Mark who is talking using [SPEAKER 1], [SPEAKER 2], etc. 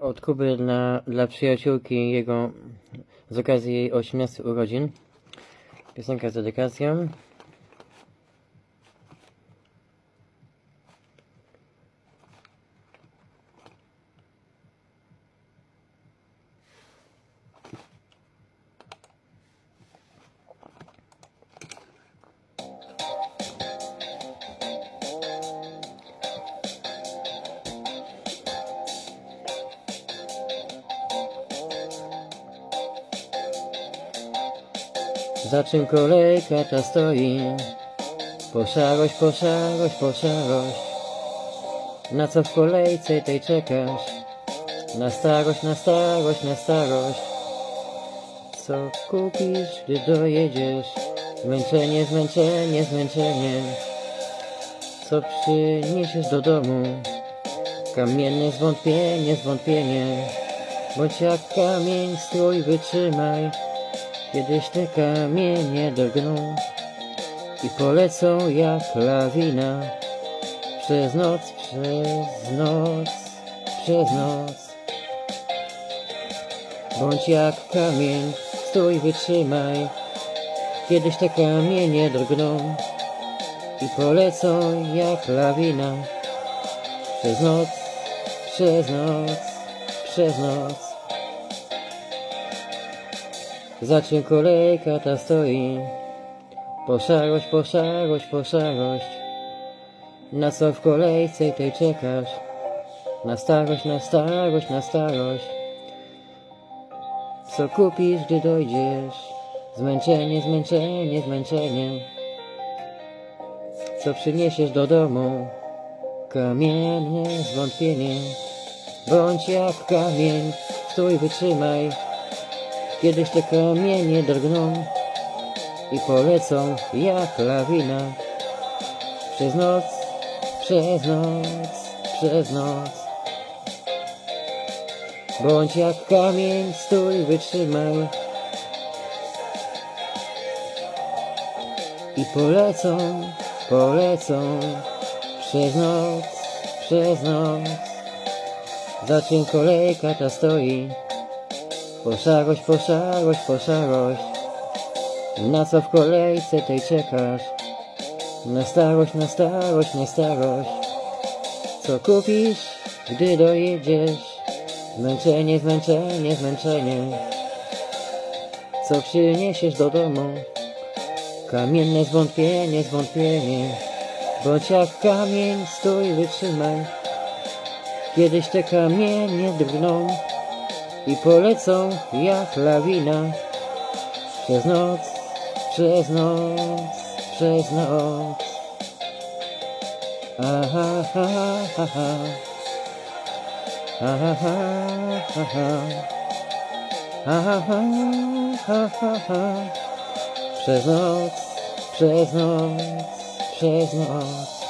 [SPEAKER 1] Od Kuby dla, dla przyjaciółki jego z okazji jej 18 urodzin. Piosenka z dedykacją. Za czym kolejka ta stoi? Po szarość, po szarość, po szarość. Na co w kolejce tej czekasz? Na starość, na starość, na starość. Co kupisz, gdy dojedziesz? Zmęczenie, zmęczenie, zmęczenie. Co przyniesiesz do domu? Kamienne zwątpienie, zwątpienie. Bądź jak kamień, strój wytrzymaj. Kiedyś te kamienie drgną i polecą jak lawina przez noc, przez noc, przez noc. Bądź jak kamień, stój, wytrzymaj. Kiedyś te kamienie drgną i polecą jak lawina przez noc, przez noc, przez noc. Za czym kolejka ta stoi? Po szarość, po szarość, po szarość. Na co w kolejce tej czekasz? Na starość, na starość, na starość. Co kupisz, gdy dojdziesz? Zmęczenie, zmęczenie, zmęczenie. Co przyniesiesz do domu? Kamienne zwątpienie. Bądź jak kamień, stój, wytrzymaj. Kiedyś te kamienie drgną i polecą jak lawina przez noc, przez noc, przez noc. Bądź jak kamień, stój, wytrzymaj i polecą, polecą przez noc, przez noc. Za czym kolejka ta stoi? Po szarość, po szarość, po szarość Na co w kolejce tej czekasz? Na starość, na starość, na starość Co kupisz, gdy dojedziesz? Zmęczenie, zmęczenie, zmęczenie Co przyniesiesz do domu? Kamienne zwątpienie, zwątpienie Bądź jak kamień, stój, wytrzymaj Kiedyś te kamienie drgną i polecą jak lawina przez noc, przez noc, przez noc. Aha, ha, ha, ha. Aha, ha, ha, ha. Aha, ha, ha, ha, ha. Przez noc, przez noc, przez noc.